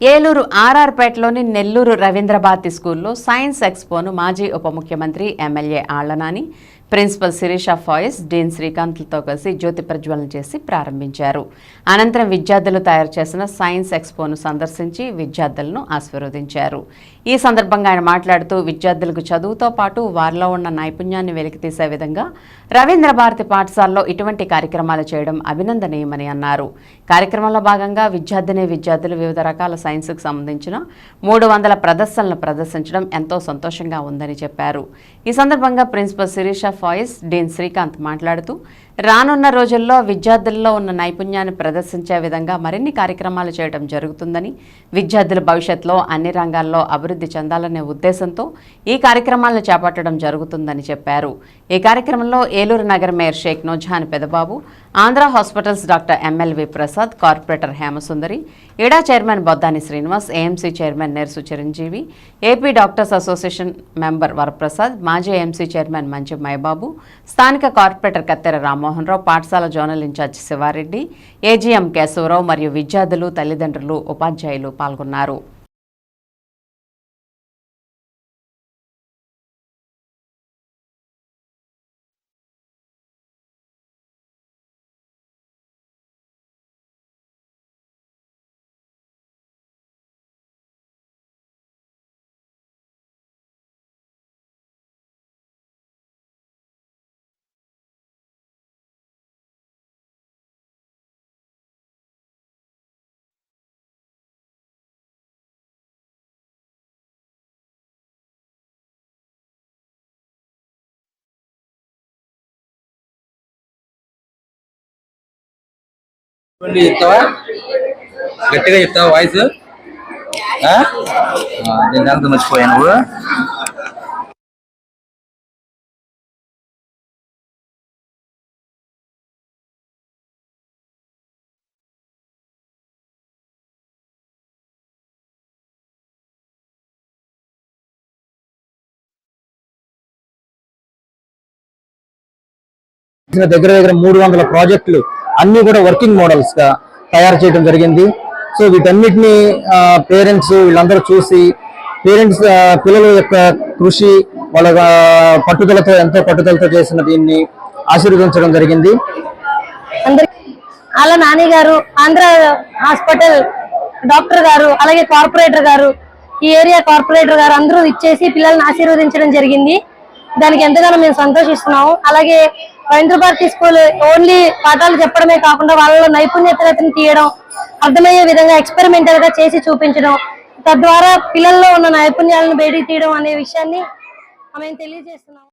ఏలూరు ఆర్ఆర్పేటలోని నెల్లూరు రవీంద్రభారతి స్కూల్లో సైన్స్ ఎక్స్పోను మాజీ ఉప ముఖ్యమంత్రి MLA Alla Nani. Principal Sirisha ఫాయిస్ dean శ్రీకాంత్లతో కలిసి జ్యోతి ప్రజ్వలన చేసి ప్రారంభించారు. అనంతరం విద్యార్థులు తయారు చేసిన సైన్స్ ఎక్స్పోను సందర్శించి విద్యార్థులను ఆశీర్వదించారు. ఈ సందర్భంగా ఆయన మాట్లాడుతూ విద్యార్థులకు చదువుతో పాటు వారిలో ఉన్న నైపుణ్యాన్ని వెలికితీసే విధంగా రవీంద్ర భారతి పాఠశాలలో ఇటువంటి కార్యక్రమాలు చేయడం అభినందనీయమని అన్నారు. కార్యక్రమంలో భాగంగా విద్యార్థిని విద్యార్థులు వివిధ రకాల సైన్స్కు సంబంధించిన మూడు వందల ప్రదర్శనలు ప్రదర్శించడం ఎంతో సంతోషంగా ఉందని చెప్పారు. ఈ సందర్భంగా ప్రిన్సిపల్ శిరీష ఫాయిస్ డీన్ శ్రీకాంత్ మాట్లాడుతూ రానున్న రోజుల్లో విద్యార్థుల్లో ఉన్న నైపుణ్యాన్ని ప్రదర్శించే విధంగా మరిన్ని కార్యక్రమాలు చేయడం జరుగుతుందని విద్యార్థుల భవిష్యత్తులో అన్ని రంగాల్లో అభివృద్ధి చెందాలనే ఉద్దేశంతో ఈ కార్యక్రమాలను చేపట్టడం జరుగుతుందని చెప్పారు. ఈ కార్యక్రమంలో ఏలూరు నగర mayor Shaik Nojan Pedababu Andhra hospitals doctor MLV Prasad corporator Hemasundari ఇడా chairman Boddani Srinivas AMC chairman Nersu Chiranjeevi AP doctors association member Varaprasad మాజీ ఏఎంసీ చైర్మన్ మంచి మైబాబు స్థానిక కార్పొరేటర్ కత్తెర రామ్మోహన్ రావు పాఠశాల zonal incharge Sivareddy AGM Kesavarao మరియు విద్యార్థులు తల్లిదండ్రులు ఉపాధ్యాయులు పాల్గొన్నారు. చెప్తావా? గట్టిగా చెప్తావా వాయిస్ నేను దాంతో మర్చిపోయా నువ్వు. దగ్గర దగ్గర మూడు వందల ప్రాజెక్టులు అన్ని కూడా వర్కింగ్ మోడల్స్గా తయారు చేయడం జరిగింది. సో వీటన్నిటిని పేరెంట్స్ వీళ్ళందరూ చూసి పేరెంట్స్ పిల్లల యొక్క కృషి వాళ్ళ పట్టుదలతో ఎంతో పట్టుదలతో చేసిన దీన్ని ఆశీర్వదించడం జరిగింది. అలా నాని గారు ఆంధ్ర హాస్పిటల్ డాక్టర్ గారు అలాగే కార్పొరేటర్ గారు ఈ ఏరియా కార్పొరేటర్ గారు అందరూ ఇచ్చేసి పిల్లల్ని ఆశీర్వదించడం జరిగింది. దానికి ఎంతగానో మేము సంతోషిస్తున్నాము. అలాగే రవీంద్ర భారతి స్కూల్ ఓన్లీ పాఠాలు చెప్పడమే కాకుండా వాళ్ళలో నైపుణ్యతను తీయడం అర్థమయ్యే విధంగా ఎక్స్పెరిమెంటల్గా చేసి చూపించడం తద్వారా పిల్లల్లో ఉన్న నైపుణ్యాలను బయటికి తీయడం అనే విషయాన్ని మేము తెలియజేస్తున్నాము.